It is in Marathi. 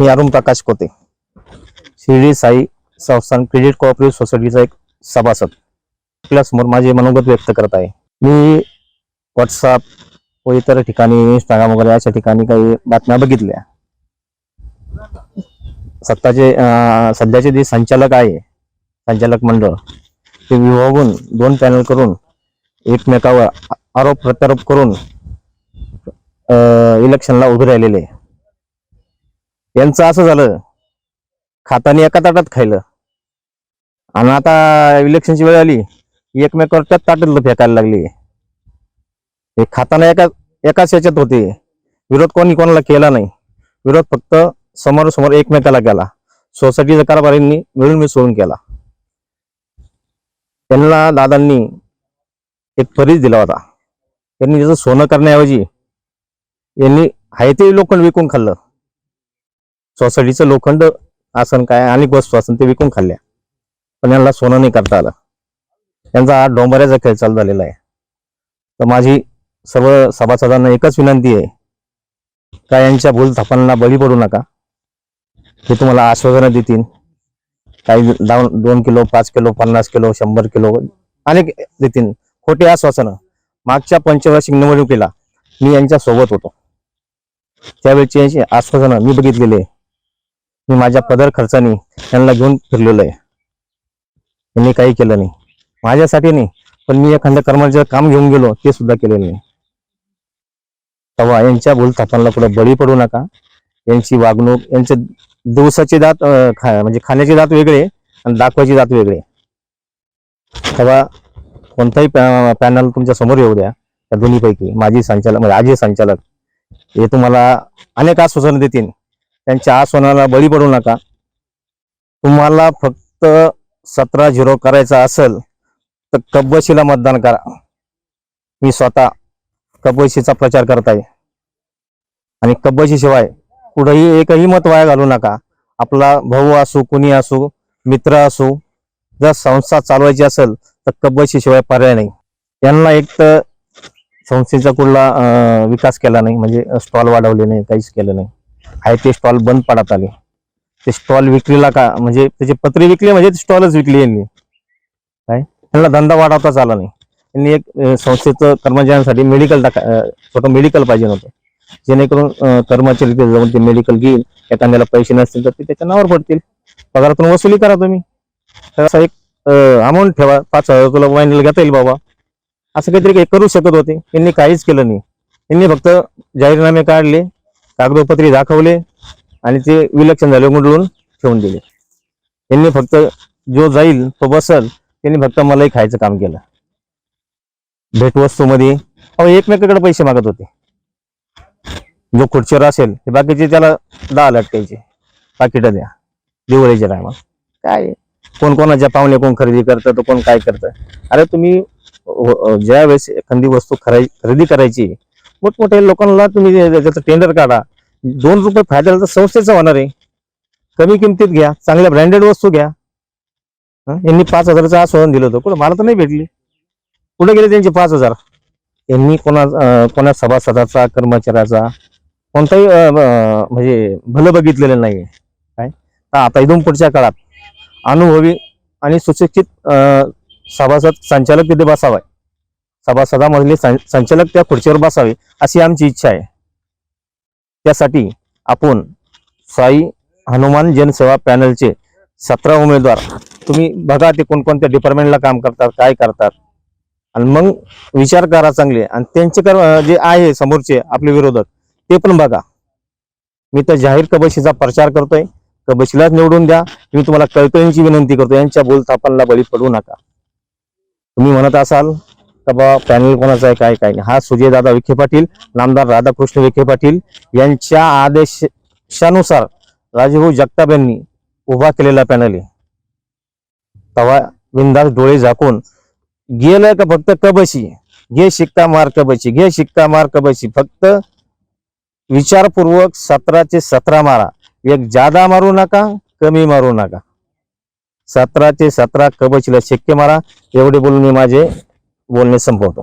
मी अरुण प्रकाश कोते. शिर्डी साई संस्थान क्रेडिट कोऑपरेटिव्ह सोसायटीचा एक सभासद. आपल्यासमोर माझे मनोगत व्यक्त करत आहे. मी व्हॉट्सअप व इतर ठिकाणी इंस्टाग्राम वगैरे अशा ठिकाणी काही बातम्या बघितल्या. सत्ताचे सध्याचे जे संचालक आहे संचालक मंडळ ते विभागून दोन पॅनल करून एकमेकावर आरोप प्रत्यारोप करून अं, इलेक्शनला उभे राहिलेले. यांचं असं झालं खाताने एका ताटात खायलं. आणि आता इलेक्शनची वेळ आली एकमेकावर त्याच ताटातलं फेकायला लागली. हे खाताना एका एकाच याच्यात होते. विरोध कोणी कोणाला केला नाही. विरोध फक्त समोर समोर एकमेकाला केला. सोसायटीच्या कारभारींनी मिळून मिसळून केला. त्यांना दादांनी एक फरीज दिला होता. त्यांनी त्याचं सोनं करण्याऐवजी यांनी आहे ते लोखंड विकून खाल्लं. सोसायटीचं लोखंड आसन काय अनेक वस्तू असन ते विकून खाल्ल्या. पण यांना सोनं नाही करता आलं. त्यांचा हा डोंबऱ्याचा खेळ चालू झालेला आहे. तर माझी सर्व सभासदांना एकच विनंती आहे. का यांच्या भूल थापांना बळी पडू नका. हे तुम्हाला आश्वासनं देतील. काही दोन किलो पाच किलो पन्नास किलो शंभर किलो अनेक देतील. खोटे आश्वासनं मागच्या पंचवार्षिक निवडणुकीला मी यांच्या सोबत होतो. त्यावेळची यांची आश्वासनं मी बघितलेली आहे. मी माझ्या पदर खर्चाने त्यांना घेऊन फिरलेलो आहे. त्यांनी काही केलं नाही. माझ्यासाठी नाही पण मी एखाद्या कर्मचाऱ्याचं काम घेऊन गेलो ते सुद्धा केलेलं नाही. तेव्हा यांच्या भूलथापांना पुढे बळी पडू नका. यांची वागणूक यांचे दिवसाचे दात खा म्हणजे खाण्याचे दात वेगळे आणि दाखवायचे दात वेगळे. तेव्हा कोणताही पॅनल तुमच्यासमोर येऊ द्या. त्या दोन्हीपैकी माजी संचालक म्हणजे आजी संचालक हे तुम्हाला अनेक आश्वासनं देतील. त्यांच्या आश्वासनाला बळी पडू नका. तुम्हाला फक्त सतरा झिरो करायचा असेल तर कब्बशीला मतदान करा. मी स्वतः कब्बशीचा प्रचार करत आहे आणि कब्बशीशिवाय कुठंही एकही मत वाया घालू नका. आपला भाऊ असो कुणी असू मित्र असू जर संस्था चालवायची असेल तर कब्बशी शिवाय पर्याय नाही. यांना एक तर संस्थेचा कुठला विकास केला नाही म्हणजे स्टॉल वाढवले नाही काहीच केलं नाही. आहे ते स्टॉल बंद पडत आले. ते स्टॉल विक्रीला का म्हणजे त्याचे पत्रे विकले म्हणजे स्टॉलच विकली यांनी. काय? त्यांना धंदा वाढवताच आला नाही. त्यांनी एक संस्थेचं कर्मचाऱ्यांसाठी मेडिकल टाका छोटं मेडिकल पाहिजे नव्हतं. जेणेकरून कर्मचारी ते जाऊन ते मेडिकल घेईल. एखाद्याला पैसे नसतील तर ते त्याच्या नावावर पडतील. पगारातून वसुली करा तुम्ही. तर असा एक अमाऊंट ठेवा. पाच हजार तुला महिन्याला घेता येईल बाबा. असं काहीतरी काही करू शकत होते. त्यांनी काहीच केलं नाही. त्यांनी फक्त जाहीरनामे काढले कागदोपत्री दाखवले आणि ते विलक्षण झाले गुंडळून ठेवून दिले. त्यांनी फक्त जो जाईल तो बसल. त्यांनी फक्त मलाही खायचं काम केलं. भेटवस्तूमध्ये. अहो एकमेकाकडे पैसे मागत होते. जो खुर्चीवर असेल ते बाकीचे त्याला दहा लटकायचे पाकिटं द्या. दिवाळीच्या टायमाला काय? आहे? कोण कोणाच्या पाहुणे कोण खरेदी करतं तर कोण काय करतं? अरे तुम्ही हो, ज्या वेळेस एखादी वस्तू खराय खरेदी करायची मोठमोठ्या लोकांना तुम्ही त्याचं टेंडर काढा. दोन रुपये फायदा तर संस्थेचा होणार आहे. कमी किमतीत घ्या चांगल्या ब्रँडेड वस्तू घ्या. यांनी पाच हजाराचं आस्वादन दिलं होतं. कुठं? मला तर नाही भेटली. कुठे गेले त्यांचे पाच हजार? यांनी कोणा कोणा सभासदाचा कर्मचाऱ्याचा कोणताही म्हणजे भलं बघितलेलं नाही काय? आता इथून पुढच्या काळात अनुभवी आणि सुशिक्षित सभासद संचालक तिथे बसावाय. सभासदामधले सं- संचालक त्या खुर्चीवर बसावे अशी आमची इच्छा आहे. त्यासाठी आपण साई हनुमान जनसेवा पॅनलचे सतरा उमेदवार तुम्ही बघा ते कोणकोणत्या डिपार्टमेंटला काम करतात काय करतात. आणि मग विचार करा चांगले. आणि त्यांचे कर जे आहे समोरचे आपले विरोधक ते पण बघा. मी तर जाहीर कबशीचा प्रचार करतोय. कबशीलाच निवडून द्या. मी तुम्हाला कळकळींची विनंती करतो. यांच्या बोलतापांना बळी पडू नका. तुम्ही म्हणत असाल का बा पॅनल कोणाचा आहे काय काय नाही. हा सुजयदादा विखे पाटील नामदार राधाकृष्ण विखे पाटील यांच्या आदेशानुसार राजभाऊ जगताप यांनी उभा केलेला पॅनल आहे. तवा बिंदास डोळे झाकून गेलं का फक्त कबशी? घे शिक्का मार कबशी घे शिक्का मार कबशी. फक्त विचारपूर्वक सतराचे सतरा मारा. एक जादा मारू नका कमी मारू नका. सतराचे सतरा कबशीला शक्य मारा. एवढे बोलून मी माझे बोलणे संपवतो.